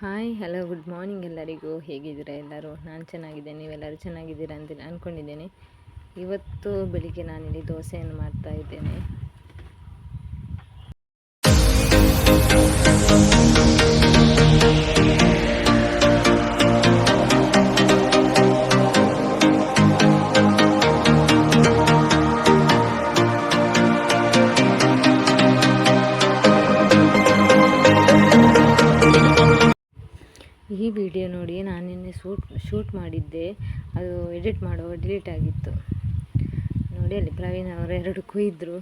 Hi, hello, good morning ಎಲ್ಲರಿಗೂ. ಹೇಗಿದ್ದೀರಾ ಎಲ್ಲರೂ? ನಾನು ಚೆನ್ನಾಗಿದ್ದೇನೆ. ನೀವೆಲ್ಲರೂ ಚೆನ್ನಾಗಿದ್ದೀರಾ ಅಂತ ಅಂದ್ಕೊಂಡಿದ್ದೇನೆ ಇವತ್ತು ಬೆಳಿಗ್ಗೆ ನಾನಿಲ್ಲಿ ದೋಸೆಯನ್ನು ಮಾಡ್ತಾ ಇದ್ದೇನೆ. ಈ ವಿಡಿಯೋ ನೋಡಿ ನಾನು ನಿನ್ನೆ ಶೂಟ್ ಶೂಟ್ ಮಾಡಿದ್ದೆ. ಅದು ಎಡಿಟ್ ಮಾಡುವ ಡಿಲೀಟ್ ಆಗಿತ್ತು. ನೋಡಿ ಅಲ್ಲಿ ಪ್ರವೀಣ್ ಅವರು ಎರಡು ಕುಯ್ದರು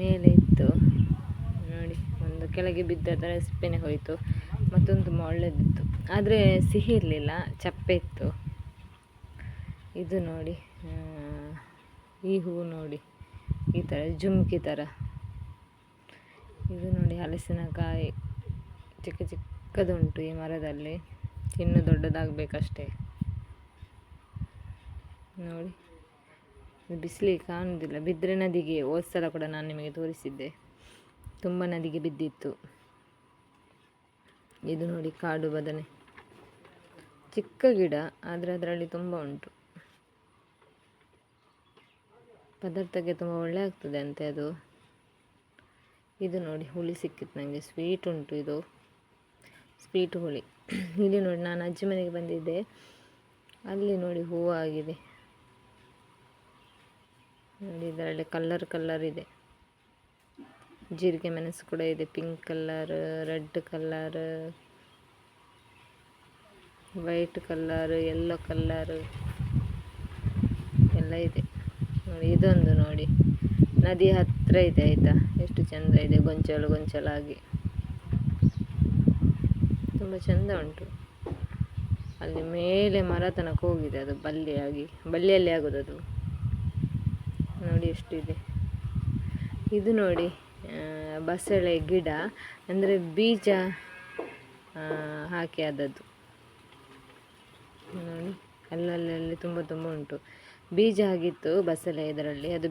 ಮೇಲೆ ಇತ್ತು. ನೋಡಿ, ಒಂದು ಕೆಳಗೆ ಬಿದ್ದ ಸಿಪ್ಪೆನೆ ಹೋಯಿತು. ಮತ್ತೊಂದು ತುಂಬ ಒಳ್ಳೆದಿತ್ತು. ಆದರೆ ಸಿಹಿ ಇರಲಿಲ್ಲ, ಚಪ್ಪೆ ಇತ್ತು. ಇದು ನೋಡಿ ಈ ಹೂವು ನೋಡಿ, ಈ ಥರ ಜುಮ್ಕಿ ಥರ ಇದು ನೋಡಿ ಹಲಸಿನಕಾಯಿ ಚಿಕ್ಕ ಚಿಕ್ಕ ಚಿಕ್ಕದುಂಟು ಈ ಮರದಲ್ಲಿ. ಇನ್ನು ದೊಡ್ಡದಾಗಬೇಕಷ್ಟೇ. ನೋಡಿ. ಬಿಸ್ಲಿ ಬಿಸಿಲಿಗೆ ಕಾಣುವುದಿಲ್ಲ ಬಿದ್ದರೆ ನದಿಗೆ ಹೋದ ಕೂಡ ನಾನು ನಿಮಗೆ ತೋರಿಸಿದ್ದೆ. ತುಂಬ ನದಿಗೆ ಬಿದ್ದಿತ್ತು. ಇದು ನೋಡಿ ಕಾಡು ಬದನೆ. ಚಿಕ್ಕ ಗಿಡ, ಆದರೆ ಅದರಲ್ಲಿ ತುಂಬ ಉಂಟು. ಪದಾರ್ಥಕ್ಕೆ ತುಂಬ ಒಳ್ಳೆ ಆಗ್ತದೆ ಅಂತೆ ಅದು. ಇದು ನೋಡಿ ಹುಳಿ ಸಿಕ್ಕಿತ್ತು ನನಗೆ ಸ್ವೀಟ್ ಉಂಟು ಇದು. ಸ್ವೀಟ್ ಹುಳಿ. ಇಲ್ಲಿ ನೋಡಿ, ನಾನು ಅಜ್ಜಿ ಮನೆಗೆ ಬಂದಿದ್ದೆ. ಅಲ್ಲಿ ನೋಡಿ ಹೂವು ಆಗಿದೆ. ನೋಡಿ, ಇದರಲ್ಲಿ ಕಲ್ಲರ್ ಕಲ್ಲರ್ ಇದೆ. ಜೀರಿಗೆ ಮೆಣಸು ಕೂಡ ಇದೆ, pink colour red colour white colour yellow colour ಎಲ್ಲ ಇದೆ. ನೋಡಿ, ಇದೊಂದು ನೋಡಿ. ನದಿ ಹತ್ತಿರ ಇದೆ, ಆಯಿತಾ? ಎಷ್ಟು ಚೆಂದ ಇದೆ, ಗೊಂಚಲು ಗೊಂಚಲಾಗಿ. ತುಂಬ ಚಂದ ಉಂಟು. ಅಲ್ಲಿ ಮೇಲೆ ಮರ ತನಕ ಹೋಗಿದೆ ಅದು ಬಳ್ಳಿಯಾಗಿ. ಬಲ್ಲಿಯಲ್ಲಿ ಆಗೋದು ಅದು. ನೋಡಿ ಎಷ್ಟಿದೆ. ಇದು ನೋಡಿ ಬಸಳೆ ಗಿಡ, ಅಂದರೆ ಬೀಜ ಹಾಕಿ ಆದದ್ದು ನೋಡಿ ಅಲ್ಲಲ್ಲಿ ತುಂಬ ತುಂಬ ಉಂಟು. ಬೀಜ ಆಗಿತ್ತು ಬಸಳೆ ಇದರಲ್ಲಿ, ಅದು